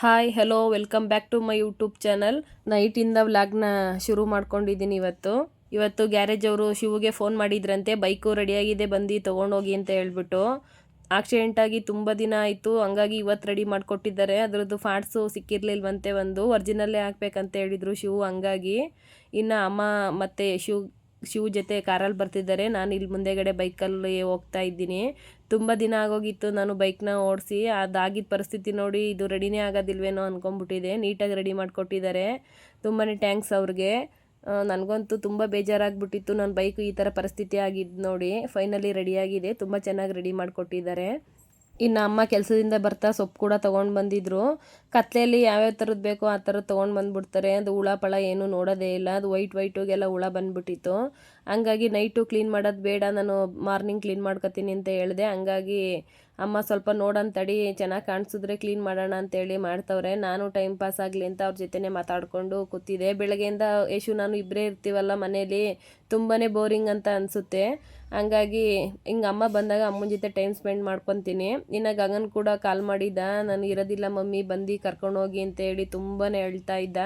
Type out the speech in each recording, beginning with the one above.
Hi hello welcome back to my YouTube channel ನೈಟಿಂದ ವ್ಲಾಗ್ನ ಶುರು ಮಾಡ್ಕೊಂಡಿದ್ದೀನಿ ಇವತ್ತು. ಇವತ್ತು ಗ್ಯಾರೇಜ್ ಅವರು ಶಿವಗೆ ಫೋನ್ ಮಾಡಿದ್ರಂತೆ. ಬೈಕು ರೆಡಿಯಾಗಿದೆ ಬಂದು ತೊಗೊಂಡೋಗಿ ಅಂತ ಹೇಳ್ಬಿಟ್ಟು. ಆಕ್ಸಿಡೆಂಟ್ ಆಗಿ ತುಂಬ ದಿನ ಆಯಿತು. ಹಂಗಾಗಿ ಇವತ್ತು ರೆಡಿ ಮಾಡಿಕೊಟ್ಟಿದ್ದಾರೆ. ಅದರದ್ದು ಫಾಟ್ಸು ಸಿಕ್ಕಿರಲಿಲ್ವಂತೆ ಒಂದು. ಒರಿಜಿನಲ್ಲೇ ಹಾಕ್ಬೇಕಂತ ಹೇಳಿದರು ಶಿವು, ಹಂಗಾಗಿ. ಇನ್ನು ಅಮ್ಮ ಮತ್ತು ಶಿವ್ ಶಿವ್ ಜೊತೆ ಕಾರಲ್ಲಿ ಬರ್ತಿದ್ದಾರೆ. ನಾನು ಇಲ್ಲಿ ಮುಂದೆಗಡೆ ಬೈಕಲ್ಲಿ ಹೋಗ್ತಾ ಇದ್ದೀನಿ. ತುಂಬ ದಿನ ಆಗೋಗಿತ್ತು ನಾನು ಬೈಕ್ನ ಓಡಿಸಿ. ಅದಾಗಿದ್ದ ಪರಿಸ್ಥಿತಿ ನೋಡಿ ಇದು ರೆಡಿನೇ ಆಗೋದಿಲ್ವೇನೋ ಅಂದ್ಕೊಂಬಿಟ್ಟಿದೆ ನೀಟಾಗಿ ರೆಡಿ ಮಾಡಿಕೊಟ್ಟಿದ್ದಾರೆ. ತುಂಬಾ ಟ್ಯಾಂಕ್ಸ್ ಅವ್ರಿಗೆ. ನನಗಂತೂ ತುಂಬ ಬೇಜಾರಾಗ್ಬಿಟ್ಟಿತ್ತು. ನನ್ನ ಬೈಕ್ ಈ ಥರ ಪರಿಸ್ಥಿತಿ ಆಗಿದ್ದು ನೋಡಿ. ಫೈನಲಿ ರೆಡಿಯಾಗಿದೆ ತುಂಬ ಚೆನ್ನಾಗಿ ರೆಡಿ ಮಾಡಿಕೊಟ್ಟಿದ್ದಾರೆ. ಇನ್ನು ಅಮ್ಮ ಕೆಲಸದಿಂದ ಬರ್ತಾ ಸೊಪ್ಪು ಕೂಡ ತೊಗೊಂಡು ಬಂದಿದ್ರು. ಕತ್ಲೆಯಲ್ಲಿ ಯಾವ್ಯಾವ ಥರದ್ದು ಬೇಕೋ ಆ ಥರದ್ದು ತೊಗೊಂಡು ಬಂದುಬಿಡ್ತಾರೆ. ಅದು ಹುಳ ಪಳ ಏನೂ ನೋಡೋದೇ ಇಲ್ಲ. ಅದು ವೈಟ್ ವೈಟುಗೆಲ್ಲ ಹುಳ ಬಂದುಬಿಟ್ಟಿತ್ತು. ಹಂಗಾಗಿ ನೈಟು ಕ್ಲೀನ್ ಮಾಡೋದು ಬೇಡ, ನಾನು ಮಾರ್ನಿಂಗ್ ಕ್ಲೀನ್ ಮಾಡ್ಕೊತೀನಿ ಅಂತ ಹೇಳಿದೆ. ಹಂಗಾಗಿ ಅಮ್ಮ ಸ್ವಲ್ಪ ನೋಡೋಣ ತಡಿ, ಚೆನ್ನಾಗಿ ಕಾಣಿಸಿದ್ರೆ ಕ್ಲೀನ್ ಮಾಡೋಣ ಅಂತೇಳಿ ಮಾಡ್ತವ್ರೆ. ನಾನು ಟೈಮ್ ಪಾಸ್ ಆಗಲಿ ಅಂತ ಅವ್ರ ಜೊತೆನೇ ಮಾತಾಡಿಕೊಂಡು ಕೂತಿದೆ ಬೆಳಗ್ಗೆಯಿಂದ ಯಶು, ನಾನು ಇಬ್ಬರೇ ಇರ್ತೀವಲ್ಲ ಮನೇಲಿ ತುಂಬಾ ಬೋರಿಂಗ್ ಅಂತ ಅನಿಸುತ್ತೆ. ಹಂಗಾಗಿ ಹಿಂಗೆ ಅಮ್ಮ ಬಂದಾಗ ಅಮ್ಮನ ಜೊತೆ ಟೈಮ್ ಸ್ಪೆಂಡ್ ಮಾಡ್ಕೊತೀನಿ. ಇನ್ನು ಗಗನ್ ಕೂಡ ಕಾಲ್ ಮಾಡಿದ್ದ, ನಾನು ಇರೋದಿಲ್ಲ ಮಮ್ಮಿ, ಬಂದು ಕರ್ಕೊಂಡೋಗಿ ಅಂತೇಳಿ ತುಂಬಾ ಹೇಳ್ತಾ ಇದ್ದ.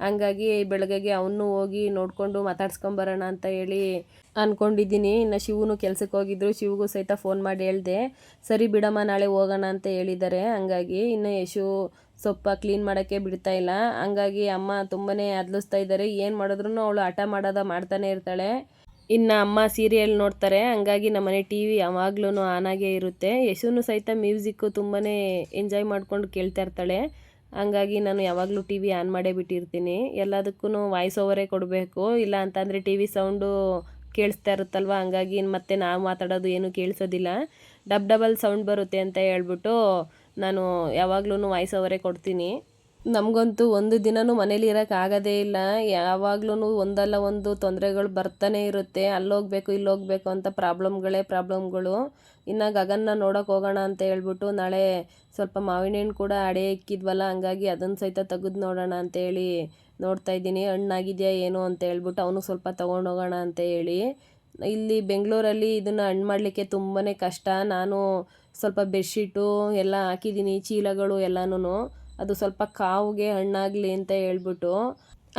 ಹಂಗಾಗಿ ಬೆಳಗ್ಗೆಗೆ ಅವನು ಹೋಗಿ ನೋಡಿಕೊಂಡು ಮಾತಾಡ್ಸ್ಕೊಂಬರೋಣ ಅಂತ ಹೇಳಿ ಅಂದ್ಕೊಂಡಿದ್ದೀನಿ ಇನ್ನು ಶಿವನು ಕೆಲ್ಸಕ್ಕೆ ಹೋಗಿದ್ರು. ಶಿವಗೂ ಸಹಿತ ಫೋನ್ ಮಾಡಿ ಹೇಳಿದೆ, ಸರಿ ಬಿಡಮ್ಮ, ನಾಳೆ ಹೋಗೋಣ ಅಂತ ಹೇಳಿದ್ದಾರೆ. ಹಂಗಾಗಿ ಇನ್ನು ಯಶು ಸೊಪ್ಪ ಕ್ಲೀನ್ ಮಾಡೋಕ್ಕೆ ಬಿಡ್ತಾ ಇಲ್ಲ. ಹಂಗಾಗಿ ಅಮ್ಮ ತುಂಬಾ ಅದ್ಲಿಸ್ತಾ ಇದ್ದಾರೆ. ಏನು ಮಾಡಿದ್ರು ಅವಳು ಹಠ ಮಾಡೋದ ಮಾಡ್ತಾನೆ ಇರ್ತಾಳೆ. ಇನ್ನು ಅಮ್ಮ ಸೀರಿಯಲ್ ನೋಡ್ತಾರೆ. ಹಂಗಾಗಿ ನಮ್ಮನೆ ಟಿ ವಿ ಯಾವಾಗ್ಲೂ ಆನಾಗೇ ಇರುತ್ತೆ. ಯಶುನು ಸಹಿತ ಮ್ಯೂಸಿಕ್ಕು ತುಂಬಾ ಎಂಜಾಯ್ ಮಾಡ್ಕೊಂಡು ಕೇಳ್ತಾ ಇರ್ತಾಳೆ. ಹಂಗಾಗಿ ನಾನು ಯಾವಾಗಲೂ ಟಿ ವಿ ಆನ್ ಮಾಡೇ ಬಿಟ್ಟಿರ್ತೀನಿ. ಎಲ್ಲದಕ್ಕೂ ವಾಯ್ಸ್ ಓವರೇ ಕೊಡಬೇಕು. ಇಲ್ಲ ಅಂತಂದರೆ ಟಿ ವಿ ಸೌಂಡು ಕೇಳಿಸ್ತಾ ಇರುತ್ತಲ್ವ? ಹಂಗಾಗಿ ಮತ್ತೆ ನಾವು ಮಾತಾಡೋದು ಏನೂ ಕೇಳಿಸೋದಿಲ್ಲ. ಡಬ್ ಡಬಲ್ ಸೌಂಡ್ ಬರುತ್ತೆ ಅಂತ ಹೇಳ್ಬಿಟ್ಟು ನಾನು ಯಾವಾಗ್ಲೂ ವಾಯ್ಸ್ ಓವರೇ ಕೊಡ್ತೀನಿ. ನಮಗಂತೂ ಒಂದು ದಿನವೂ ಮನೇಲಿ ಇರೋಕ್ಕಾಗೋದೇ ಇಲ್ಲ. ಯಾವಾಗ್ಲೂ ಒಂದಲ್ಲ ಒಂದು ತೊಂದರೆಗಳು ಬರ್ತಾನೆ ಇರುತ್ತೆ. ಅಲ್ಲೋಗಬೇಕು, ಇಲ್ಲೋಗಬೇಕು ಅಂತ ಪ್ರಾಬ್ಲಮ್ಗಳೇ ಪ್ರಾಬ್ಲಮ್ಗಳು. ಇನ್ನು ಗಗನ್ನ ನೋಡೋಕೆ ಹೋಗೋಣ ಅಂತ ಹೇಳ್ಬಿಟ್ಟು ನಾಳೆ ಸ್ವಲ್ಪ ಮಾವಿನ ಹಣ್ಣು ಕೂಡ ಅಡೆ ಇಕ್ಕಿದ್ವಲ್ಲ, ಹಂಗಾಗಿ ಅದನ್ನು ಸಹಿತ ತೆಗೆದು ನೋಡೋಣ ಅಂತೇಳಿ ನೋಡ್ತಾ ಇದ್ದೀನಿ. ಹಣ್ಣಾಗಿದೆಯಾ ಏನು ಅಂತ ಹೇಳ್ಬಿಟ್ಟು ಅವನು ಸ್ವಲ್ಪ ತೊಗೊಂಡೋಗೋಣ ಅಂತ ಹೇಳಿ. ಇಲ್ಲಿ ಬೆಂಗಳೂರಲ್ಲಿ ಇದನ್ನು ಹಣ್ಣು ಮಾಡಲಿಕ್ಕೆ ತುಂಬಾ ಕಷ್ಟ. ನಾನು ಸ್ವಲ್ಪ ಬೆಡ್ಶೀಟು ಎಲ್ಲ ಹಾಕಿದ್ದೀನಿ, ಚೀಲಗಳು ಎಲ್ಲನೂ ಅದು ಸ್ವಲ್ಪ ಕಾವಿಗೆ ಹಣ್ಣಾಗಲಿ ಅಂತ ಹೇಳ್ಬಿಟ್ಟು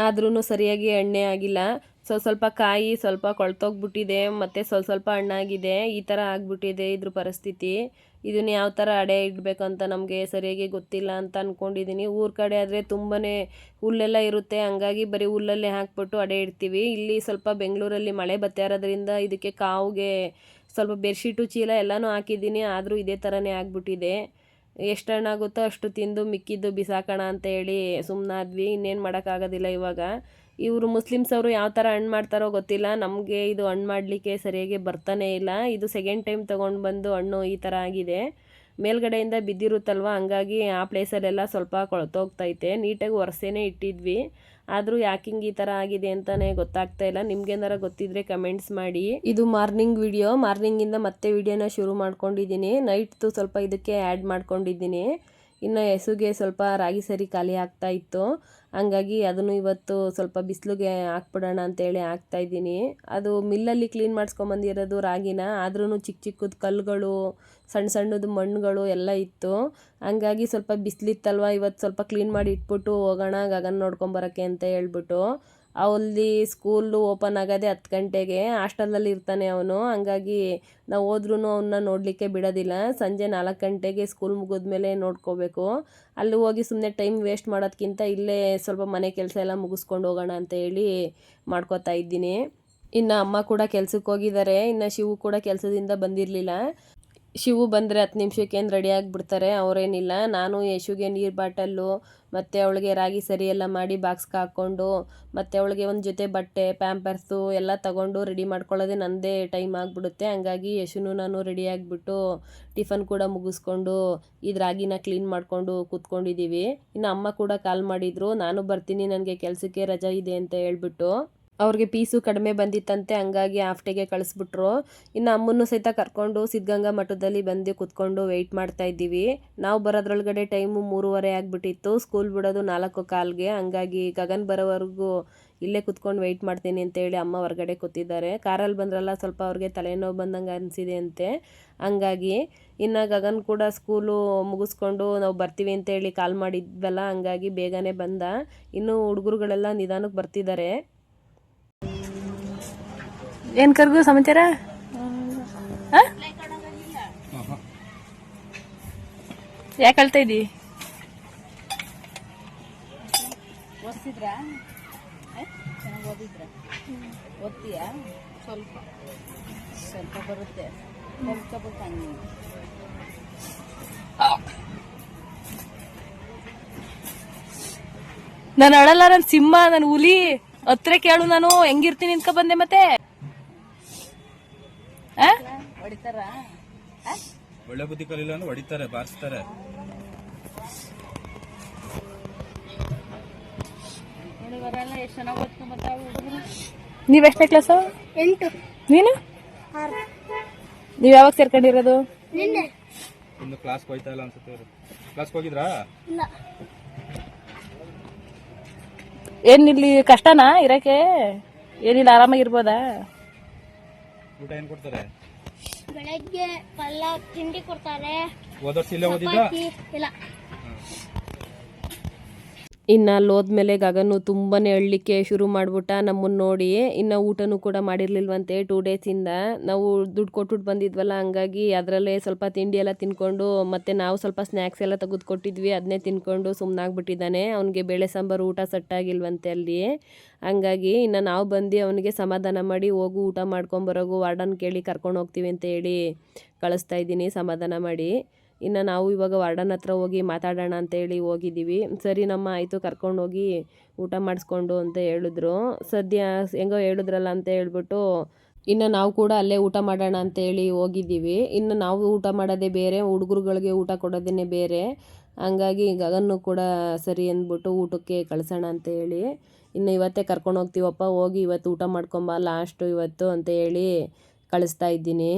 ಆದ್ರೂ ಸರಿಯಾಗಿ ಎಣ್ಣೆ ಆಗಿಲ್ಲ. ಸ್ವಲ್ಪ ಸ್ವಲ್ಪ ಕಾಯಿ ಸ್ವಲ್ಪ ಕೊಳ್ತೋಗ್ಬಿಟ್ಟಿದೆ, ಮತ್ತು ಸ್ವಲ್ಪ ಸ್ವಲ್ಪ ಹಣ್ಣಾಗಿದೆ, ಈ ಥರ ಆಗಿಬಿಟ್ಟಿದೆ ಇದ್ರ ಪರಿಸ್ಥಿತಿ. ಇದನ್ನು ಯಾವ ಥರ ಅಡೆ ಇಡಬೇಕಂತ ನಮಗೆ ಸರಿಯಾಗಿ ಗೊತ್ತಿಲ್ಲ ಅಂತ ಅಂದ್ಕೊಂಡಿದ್ದೀನಿ ಊರ ಕಡೆ ಆದರೆ ತುಂಬಾ ಹುಲ್ಲೆಲ್ಲ ಇರುತ್ತೆ, ಹಂಗಾಗಿ ಬರೀ ಹುಲ್ಲಲ್ಲೇ ಹಾಕ್ಬಿಟ್ಟು ಅಡೆ ಇಡ್ತೀವಿ. ಇಲ್ಲಿ ಸ್ವಲ್ಪ ಬೆಂಗಳೂರಲ್ಲಿ ಮಳೆ ಬರ್ತಾ ಇರೋದ್ರಿಂದ ಇದಕ್ಕೆ ಕಾವಿಗೆ ಸ್ವಲ್ಪ ಬೆಡ್ಶೀಟು ಚೀಲ ಎಲ್ಲನೂ ಹಾಕಿದ್ದೀನಿ, ಆದರೂ ಇದೇ ಥರನೇ ಆಗಿಬಿಟ್ಟಿದೆ. ಎಷ್ಟು ಅಷ್ಟು ತಿಂದು ಮಿಕ್ಕಿದ್ದು ಬಿಸಾಕೋಣ ಅಂತ ಹೇಳಿ ಸುಮ್ಮನಾದ್ವಿ ಇನ್ನೇನು ಮಾಡೋಕ್ಕಾಗೋದಿಲ್ಲ ಇವಾಗ. ಇವರು ಮುಸ್ಲಿಮ್ಸ್ ಅವರು ಯಾವ ಥರ ಹಣ್ಣು ಮಾಡ್ತಾರೋ ಗೊತ್ತಿಲ್ಲ. ನಮಗೆ ಇದು ಹಣ್ಣು ಮಾಡಲಿಕ್ಕೆ ಸರಿಯಾಗಿ ಬರ್ತಾನೇ ಇಲ್ಲ. ಇದು ಸೆಕೆಂಡ್ ಟೈಮ್ ತೊಗೊಂಡು ಬಂದು ಹಣ್ಣು ಈ ಥರ ಆಗಿದೆ. ಮೇಲ್ಗಡೆಯಿಂದ ಬಿದ್ದಿರುತ್ತಲ್ವ? ಹಂಗಾಗಿ ಆ ಪ್ಲೇಸಲ್ಲೆಲ್ಲ ಸ್ವಲ್ಪ ಕೊಳ್ತೋಗ್ತೈತೆ. ನೀಟಾಗಿ ಒರೆಸೇನೆ ಇಟ್ಟಿದ್ವಿ. ಆದರೂ ಯಾಕಿಂಗ್ ಈ ಥರ ಆಗಿದೆ ಅಂತಲೇ ಗೊತ್ತಾಗ್ತಾ ಇಲ್ಲ. ನಿಮ್ಗೇನಾರ ಗೊತ್ತಿದ್ರೆ ಕಮೆಂಟ್ಸ್ ಮಾಡಿ. ಇದು ಮಾರ್ನಿಂಗ್ ವಿಡಿಯೋ ಮಾರ್ನಿಂಗಿಂದ ಮತ್ತೆ ವಿಡಿಯೋನ ಶುರು ಮಾಡ್ಕೊಂಡಿದ್ದೀನಿ. ನೈಟ್ದು ಸ್ವಲ್ಪ ಇದಕ್ಕೆ ಆ್ಯಡ್ ಮಾಡ್ಕೊಂಡಿದ್ದೀನಿ. ಇನ್ನು ಹೆಸುಗೆ ಸ್ವಲ್ಪ ರಾಗಿ ಸರಿ ಖಾಲಿ ಆಗ್ತಾ ಇತ್ತು. ಹಂಗಾಗಿ ಅದನ್ನು ಇವತ್ತು ಸ್ವಲ್ಪ ಬಿಸಿಲಿಗೆ ಹಾಕ್ಬಿಡೋಣ ಅಂತೇಳಿ ಇದ್ದೀನಿ. ಅದು ಮಿಲ್ಲಲ್ಲಿ ಕ್ಲೀನ್ ಮಾಡಿಸ್ಕೊಂಬಂದಿರೋದು ರಾಗಿನ. ಆದ್ರೂ ಚಿಕ್ಕ ಚಿಕ್ಕದು ಕಲ್ಲುಗಳು, ಸಣ್ಣ ಸಣ್ಣದು ಮಣ್ಣುಗಳು ಎಲ್ಲ ಇತ್ತು. ಹಂಗಾಗಿ ಸ್ವಲ್ಪ ಬಿಸಿಲಿತ್ತಲ್ವ? ಇವತ್ತು ಸ್ವಲ್ಪ ಕ್ಲೀನ್ ಮಾಡಿ ಇಟ್ಬಿಟ್ಟು ಹೋಗೋಣ ಗಗನ್ ನೋಡ್ಕೊಂಬರೋಕ್ಕೆ ಅಂತ ಹೇಳ್ಬಿಟ್ಟು. ಅವಲ್ಲಿ ಸ್ಕೂಲು ಓಪನ್ ಆಗೋದೆ ಹತ್ತು ಗಂಟೆಗೆ ಹಾಸ್ಟೆಲಲ್ಲಿ ಇರ್ತಾನೆ ಅವನು. ಹಂಗಾಗಿ ನಾವು ಹೋದ್ರೂ ಅವನ್ನ ನೋಡಲಿಕ್ಕೆ ಬಿಡೋದಿಲ್ಲ. ಸಂಜೆ ನಾಲ್ಕು ಗಂಟೆಗೆ ಸ್ಕೂಲ್ ಮುಗಿದ್ಮೇಲೆ ನೋಡ್ಕೋಬೇಕು. ಅಲ್ಲಿ ಹೋಗಿ ಸುಮ್ಮನೆ ಟೈಮ್ ವೇಸ್ಟ್ ಮಾಡೋದಕ್ಕಿಂತ ಇಲ್ಲೇ ಸ್ವಲ್ಪ ಮನೆ ಕೆಲಸ ಎಲ್ಲ ಮುಗಿಸ್ಕೊಂಡು ಹೋಗೋಣ ಅಂತ ಹೇಳಿ ಮಾಡ್ಕೋತಾ ಇದ್ದೀನಿ. ಇನ್ನು ಅಮ್ಮ ಕೂಡ ಕೆಲ್ಸಕ್ಕೆ ಹೋಗಿದ್ದಾರೆ. ಇನ್ನು ಶಿವು ಕೂಡ ಕೆಲಸದಿಂದ ಬಂದಿರಲಿಲ್ಲ. ಶಿವು ಬಂದರೆ ಹತ್ತು ನಿಮಿಷಕ್ಕೇನು ರೆಡಿ ಆಗಿಬಿಡ್ತಾರೆ ಅವರೇನಿಲ್ಲ. ನಾನು ಯಶುಗೆ ನೀರು ಬಾಟಲ್ಲು, ಮತ್ತು ಅವಳಿಗೆ ರಾಗಿ ಸರಿ ಎಲ್ಲ ಮಾಡಿ ಬಾಕ್ಸ್ಗೆ ಹಾಕ್ಕೊಂಡು ಮತ್ತು ಅವಳಿಗೆ ಒಂದು ಜೊತೆ ಬಟ್ಟೆ ಪ್ಯಾಂಪರ್ಸು ಎಲ್ಲ ತಗೊಂಡು ರೆಡಿ ಮಾಡ್ಕೊಳ್ಳೋದೇ ನನ್ನದೇ ಟೈಮ್ ಆಗಿಬಿಡುತ್ತೆ. ಹಂಗಾಗಿ ಯಶುನು ನಾನು ರೆಡಿ ಆಗಿಬಿಟ್ಟು ಟಿಫನ್ ಕೂಡ ಮುಗಿಸ್ಕೊಂಡು, ಇದು ರಾಗಿನ ಕ್ಲೀನ್ ಮಾಡಿಕೊಂಡು ಕೂತ್ಕೊಂಡಿದ್ದೀವಿ ಇನ್ನು ಅಮ್ಮ ಕೂಡ ಕಾಲ್ ಮಾಡಿದರು. ನಾನು ಬರ್ತೀನಿ, ನನಗೆ ಕೆಲಸಕ್ಕೆ ರಜಾ ಇದೆ ಅಂತ ಹೇಳ್ಬಿಟ್ಟು. ಅವ್ರಿಗೆ ಪೀಸು ಕಡಿಮೆ ಬಂದಿತ್ತಂತೆ, ಹಂಗಾಗಿ ಆಫ್ಟೆಗೆ ಕಳಿಸ್ಬಿಟ್ರು. ಇನ್ನು ಅಮ್ಮನ್ನು ಸಹಿತ ಕರ್ಕೊಂಡು ಸಿದ್ಧಗಂಗಾ ಮಠದಲ್ಲಿ ಬಂದು ಕುತ್ಕೊಂಡು ವೆಯ್ಟ್ ಮಾಡ್ತಾ ಇದ್ದೀವಿ. ನಾವು ಬರೋದ್ರೊಳಗಡೆ ಟೈಮು ಮೂರುವರೆ ಆಗಿಬಿಟ್ಟಿತ್ತು. ಸ್ಕೂಲ್ ಬಿಡೋದು ನಾಲ್ಕು ಕಾಲ್ಗೆ. ಹಂಗಾಗಿ ಗಗನ್ ಬರೋವರೆಗೂ ಇಲ್ಲೇ ಕುತ್ಕೊಂಡು ವೆಯ್ಟ್ ಮಾಡ್ತೀನಿ ಅಂತೇಳಿ ಅಮ್ಮ ಹೊರಗಡೆ ಕೂತಿದ್ದಾರೆ. ಕಾರಲ್ಲಿ ಬಂದ್ರಲ್ಲ ಸ್ವಲ್ಪ ಅವ್ರಿಗೆ ತಲೆನೋವು ಬಂದಂಗೆ ಅನಿಸಿದೆ ಅಂತೆ. ಹಂಗಾಗಿ ಇನ್ನು ಗಗನ್ ಕೂಡ ಸ್ಕೂಲು ಮುಗಿಸ್ಕೊಂಡು ನಾವು ಬರ್ತೀವಿ ಅಂತೇಳಿ ಕಾಲ್ ಮಾಡಿದ್ವಲ್ಲ, ಹಂಗಾಗಿ ಬೇಗನೆ ಬಂದ. ಇನ್ನು ಹುಡುಗರುಗಳೆಲ್ಲ ನಿಧಾನಕ್ಕೆ ಬರ್ತಿದ್ದಾರೆ. ಏನು ಕರ್ಗು ಸಮಾಚಾರ? ಯಾಕೆ ಅಳ್ತಾ ಇದ್ದೀ? ಓದ್ತೀಯಾ? ಸ್ವಲ್ಪ. ಸ್ವಲ್ಪ ಬರುತ್ತೆ. ನಾನು ಅಳಲ್ಲ ನನ್ನ ಸಿಂಹ ನನ್ನ ಹುಲಿ ಹತ್ರ ಕೇಳು ನಾನು. ಹೆಂಗಿರ್ತೀನಿ ನಿಂತ್ಕೊ ಬಂದೆ ಮತ್ತೆ? ಒಳ್ಳೆ ಬುದ್ಧಿ ಕಲಿಲ್ಲ ಅಂದ್ರೆ ಹೊಡಿತಾರೆ ಬಾರಿಸ್ತಾರೆ. ನೀವೆಷ್ಟೇ ಬರಲ್ಲ ಎಷ್ಟು ಚೆನ್ನಾಗಿ ಓದ್ಕೊಂಬರ್ತಾವ ಹುಡುಗರು. ನೀವ್ ಎಷ್ಟನೇ ಕ್ಲಾಸು ಎಂಟು. ನೀನು? ಆರು. ನೀವ್ ಯಾವಾಗ ಸೇರ್ಕೊಂಡಿರೋದು? ಇನ್ನು ಕ್ಲಾಸ್ ಹೋಯ್ತಾ ಇಲ್ಲ ಅನ್ಸುತ್ತೆ ಕ್ಲಾಸ್ ಹೋಗಿದ್ರ ಹೋಗಿದ್ರಾ? ಇಲ್ಲ. ಏನ್ ಇಲ್ಲಿ ಕಷ್ಟನಾ ಇರಕ್ಕೆ? ಏನಿಲ್ಲ ಆರಾಮಾಗಿರ್ಬೋದಾ ಊಟ ಏನ್ ಕೊಡ್ತಾರೆ? ಬೆಳಗ್ಗೆ ಪಲ್ಲ ತಿಂಡಿ ಕೊಡ್ತಾರೆ. ಹೋದ ವರ್ಷ ಇಲ್ಲೇ ಚಪಾತಿ ಇಲ್ಲ. ಇನ್ನು ಅಲ್ಲಿ ಹೋದ್ಮೇಲೆ ಗಗನು ತುಂಬಾ ಅಳ್ಲಿಕ್ಕೆ ಶುರು ಮಾಡಿಬಿಟ್ಟ ನಮ್ಮನ್ನು ನೋಡಿ ಇನ್ನು ಊಟನೂ ಕೂಡ ಮಾಡಿರಲಿಲ್ವಂತೆ ಟೂ ಡೇಸಿಂದ ನಾವು ದುಡ್ಡು ಕೊಟ್ಬಿಟ್ಟು ಬಂದಿದ್ವಲ್ಲ, ಹಂಗಾಗಿ ಅದರಲ್ಲೇ ಸ್ವಲ್ಪ ತಿಂಡಿ ಎಲ್ಲ ತಿನ್ಕೊಂಡು ಮತ್ತು ನಾವು ಸ್ವಲ್ಪ ಸ್ನ್ಯಾಕ್ಸ್ ಎಲ್ಲ ತೆಗೆದು ಕೊಟ್ಟಿದ್ವಿ ಅದನ್ನೇ ತಿನ್ಕೊಂಡು ಸುಮ್ಮನಾಗ್ಬಿಟ್ಟಿದ್ದಾನೆ ಅವನಿಗೆ ಬೇಳೆ ಸಾಂಬಾರು ಊಟ ಸೆಟ್ ಆಗಿಲ್ವಂತೆ ಅಲ್ಲಿ ಹಂಗಾಗಿ ಇನ್ನು ನಾವು ಬಂದು ಅವನಿಗೆ ಸಮಾಧಾನ ಮಾಡಿ ಹೋಗು, ಊಟ ಮಾಡ್ಕೊಂಬರೋಗು ವಾರ್ಡನ್ ಕೇಳಿ ಕರ್ಕೊಂಡು ಹೋಗ್ತೀವಿ ಅಂತ ಹೇಳಿ ಕಳಿಸ್ತಾ ಇದ್ದೀನಿ, ಸಮಾಧಾನ ಮಾಡಿ. ಇನ್ನು ನಾವು ಇವಾಗ ವಾರ್ಡನ್ ಹತ್ರ ಹೋಗಿ ಮಾತಾಡೋಣ ಅಂತೇಳಿ ಹೋಗಿದ್ದೀವಿ. ಸರಿ, ನಮ್ಮ ಆಯಿತು, ಕರ್ಕೊಂಡೋಗಿ ಊಟ ಮಾಡಿಸ್ಕೊಂಡು ಅಂತ ಹೇಳಿದ್ರು. ಸದ್ಯ ಹೆಂಗೋ ಹೇಳಿದ್ರಲ್ಲ ಅಂತ ಹೇಳ್ಬಿಟ್ಟು, ಇನ್ನು ನಾವು ಕೂಡ ಅಲ್ಲೇ ಊಟ ಮಾಡೋಣ ಅಂತ ಹೇಳಿ ಹೋಗಿದ್ದೀವಿ. ಇನ್ನು ನಾವು ಊಟ ಮಾಡೋದೇ ಬೇರೆ, ಹುಡುಗರುಗಳಿಗೆ ಊಟ ಕೊಡೋದೇ ಬೇರೆ. ಹಂಗಾಗಿ ಗಗನ್ನು ಕೂಡ ಸರಿ ಅಂದ್ಬಿಟ್ಟು ಊಟಕ್ಕೆ ಕಳಿಸೋಣ ಅಂತ ಹೇಳಿ, ಇನ್ನು ಇವತ್ತೇ ಕರ್ಕೊಂಡು ಹೋಗ್ತೀವಪ್ಪ ಹೋಗಿ ಇವತ್ತು ಊಟ ಮಾಡ್ಕೊಂಬ, ಲಾಸ್ಟು ಇವತ್ತು ಅಂತ ಹೇಳಿ ಕಳಿಸ್ತಾ ಇದ್ದೀನಿ.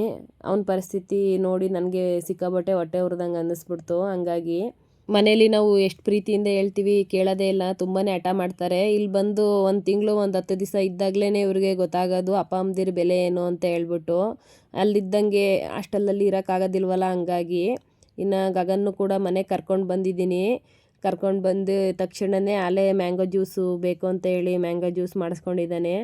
ಅವನ ಪರಿಸ್ಥಿತಿ ನೋಡಿ ನನಗೆ ಸಿಕ್ಕಾಬಟ್ಟೆ ಹೊಟ್ಟೆ ಉರ್ದಂಗೆ ಅನ್ನಿಸ್ಬಿಡ್ತು. ಹಂಗಾಗಿ ಮನೇಲಿ ನಾವು ಎಷ್ಟು ಪ್ರೀತಿಯಿಂದ ಹೇಳ್ತೀವಿ ಕೇಳೋದೇ ಇಲ್ಲ. ತುಂಬಾ ಹಠ ಮಾಡ್ತಾರೆ. ಇಲ್ಲಿ ಬಂದು ಒಂದು ತಿಂಗಳು, ಒಂದು ಹತ್ತು ದಿವಸ ಇದ್ದಾಗಲೇ ಇವ್ರಿಗೆ ಗೊತ್ತಾಗೋದು ಅಪ್ಪ, ಅಮ್ಮದಿರ ಬೆಲೆ ಏನು ಅಂತ ಹೇಳ್ಬಿಟ್ಟು. ಅಲ್ಲಿದ್ದಂಗೆ ಹಾಸ್ಟೆಲಲ್ಲಿ ಇರೋಕ್ಕಾಗೋದಿಲ್ವಲ್ಲ? ಹಂಗಾಗಿ ಇನ್ನು ಗಗನ್ನು ಕೂಡ ಮನೆಗೆ ಕರ್ಕೊಂಡು ಬಂದಿದ್ದೀನಿ. ಕರ್ಕೊಂಡು ಬಂದು ತಕ್ಷಣವೇ ಅಲ್ಲೇ ಮ್ಯಾಂಗೋ ಜ್ಯೂಸು ಬೇಕು ಅಂತ ಹೇಳಿ ಮ್ಯಾಂಗೋ ಜ್ಯೂಸ್ ಮಾಡಿಸ್ಕೊಂಡಿದ್ದಾನೆ.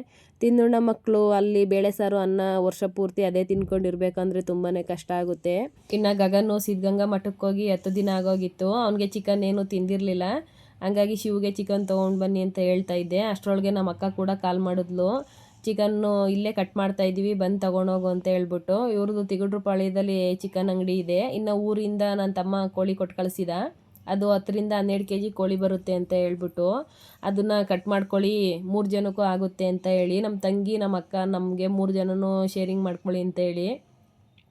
ತಿನ್ನೋಣ ಮಕ್ಕಳು ಅಲ್ಲಿ ಬೇಳೆ ಸಾರು ಅನ್ನ ವರ್ಷ ಪೂರ್ತಿ ಅದೇ ತಿನ್ಕೊಂಡಿರ್ಬೇಕಂದ್ರೆ ತುಂಬಾ ಕಷ್ಟ ಆಗುತ್ತೆ. ಇನ್ನು ಗಗನು ಸಿದ್ಧಗಂಗಾ ಮಠಕ್ಕೆ ಹೋಗಿ ಹತ್ತು ದಿನ ಆಗೋಗಿತ್ತು. ಅವನಿಗೆ ಚಿಕನ್ ಏನು ತಿಂದಿರಲಿಲ್ಲ. ಹಂಗಾಗಿ ಶಿವಗೆ ಚಿಕನ್ ತೊಗೊಂಡು ಬನ್ನಿ ಅಂತ ಹೇಳ್ತಾ ಇದ್ದೆ. ಅಷ್ಟರೊಳಗೆ ನಮ್ಮ ಅಕ್ಕ ಕೂಡ ಕಾಲ್ ಮಾಡಿದ್ಲು. ಚಿಕನ್ನು ಇಲ್ಲೇ ಕಟ್ ಮಾಡ್ತಾ ಇದ್ದೀವಿ, ಬಂದು ತಗೊಂಡೋಗು ಅಂತ ಹೇಳ್ಬಿಟ್ಟು. ಇವ್ರದ್ದು ತಿಗಡ್ರು ಪಾಳ್ಯದಲ್ಲಿ ಚಿಕನ್ ಅಂಗಡಿ ಇದೆ. ಇನ್ನು ಊರಿಂದ ನನ್ನ ತಮ್ಮ ಕೋಳಿ ಕೊಟ್ಟು ಕಳಿಸಿದ. ಅದು ಹತ್ತರಿಂದ ಹನ್ನೆರಡು ಕೆ ಜಿ ಕೋಳಿ ಬರುತ್ತೆ ಅಂತ ಹೇಳ್ಬಿಟ್ಟು ಅದನ್ನು ಕಟ್ ಮಾಡ್ಕೊಳ್ಳಿ, ಮೂರು ಜನಕ್ಕೂ ಆಗುತ್ತೆ ಅಂತ ಹೇಳಿ ನಮ್ಮ ತಂಗಿ ನಮ್ಮ ಅಕ್ಕ ನಮಗೆ ಮೂರು ಜನನೂ ಶೇರಿಂಗ್ ಮಾಡ್ಕೊಳ್ಳಿ ಅಂತ ಹೇಳಿ.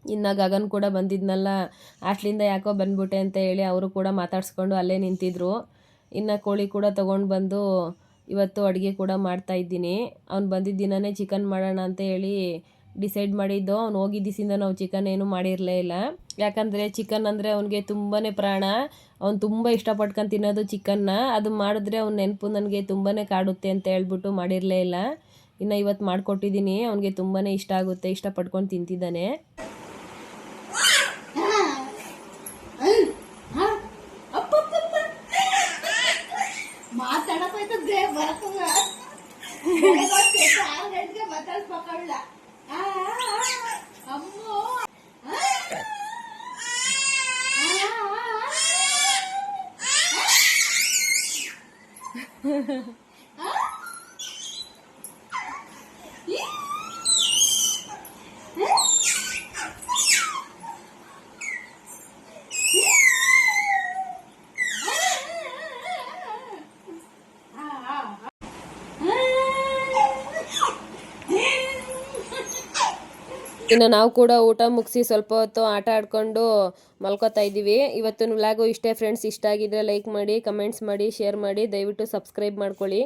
ಇನ್ನು ಗಗನ್ ಕೂಡ ಬಂದಿದ್ನಲ್ಲ ಹಾಸ್ಟ್ಲಿಂದ ಯಾಕೋ ಬಂದ್ಬಿಟ್ಟೆ ಅಂತ ಹೇಳಿ ಅವರು ಕೂಡ ಮಾತಾಡ್ಸ್ಕೊಂಡು ಅಲ್ಲೇ ನಿಂತಿದ್ರು. ಇನ್ನು ಕೋಳಿ ಕೂಡ ತೊಗೊಂಡು ಬಂದು ಇವತ್ತು ಅಡುಗೆ ಕೂಡ ಮಾಡ್ತಾಯಿದ್ದೀನಿ ಅವ್ನು ಬಂದಿದ್ದ ದಿನವೇ ಚಿಕನ್ ಮಾಡೋಣ ಅಂತ ಹೇಳಿ ಡಿಸೈಡ್ ಮಾಡಿದ್ದು, ಅವ್ನು ಹೋಗಿದ್ದಿಸಿಂದ ನಾವು ಚಿಕನ್ ಏನು ಮಾಡಿರಲೇ ಇಲ್ಲ. ಯಾಕಂದರೆ ಚಿಕನ್ ಅಂದರೆ ಅವನಿಗೆ ತುಂಬಾ ಪ್ರಾಣ. ಅವ್ನು ತುಂಬ ಇಷ್ಟಪಟ್ಕೊಂಡು ತಿನ್ನೋದು ಚಿಕನ್ನ ಅದು ಮಾಡಿದ್ರೆ ಅವ್ನ ನೆನಪು ನನಗೆ ತುಂಬಾ ಕಾಡುತ್ತೆ ಅಂತ ಹೇಳ್ಬಿಟ್ಟು ಮಾಡಿರಲೇ ಇಲ್ಲ. ಇನ್ನು ಇವತ್ತು ಮಾಡಿಕೊಟ್ಟಿದ್ದೀನಿ ಅವನಿಗೆ ತುಂಬಾ ಇಷ್ಟ ಆಗುತ್ತೆ. ಇಷ್ಟಪಡ್ಕೊಂಡು ತಿಂತಿದ್ದಾನೆ. 呵 呵 ಇನ್ನು ನಾವು ಕೂಡ ಊಟ ಮುಗಿಸಿ ಸ್ವಲ್ಪ ಹೊತ್ತು ಆಟ ಆಡ್ಕೊಂಡು ಮಲ್ಕೋತಾ ಇದ್ದೀವಿ. ಇವತ್ತಿನ ವ್ಲಾಗು ಇಷ್ಟೇ ಫ್ರೆಂಡ್ಸ್ ಇಷ್ಟ ಆಗಿದ್ರೆ ಲೈಕ್ ಮಾಡಿ ಕಮೆಂಟ್ಸ್ ಮಾಡಿ ಶೇರ್ ಮಾಡಿ, ದಯವಿಟ್ಟು ಸಬ್ಸ್ಕ್ರೈಬ್ ಮಾಡ್ಕೊಳ್ಳಿ.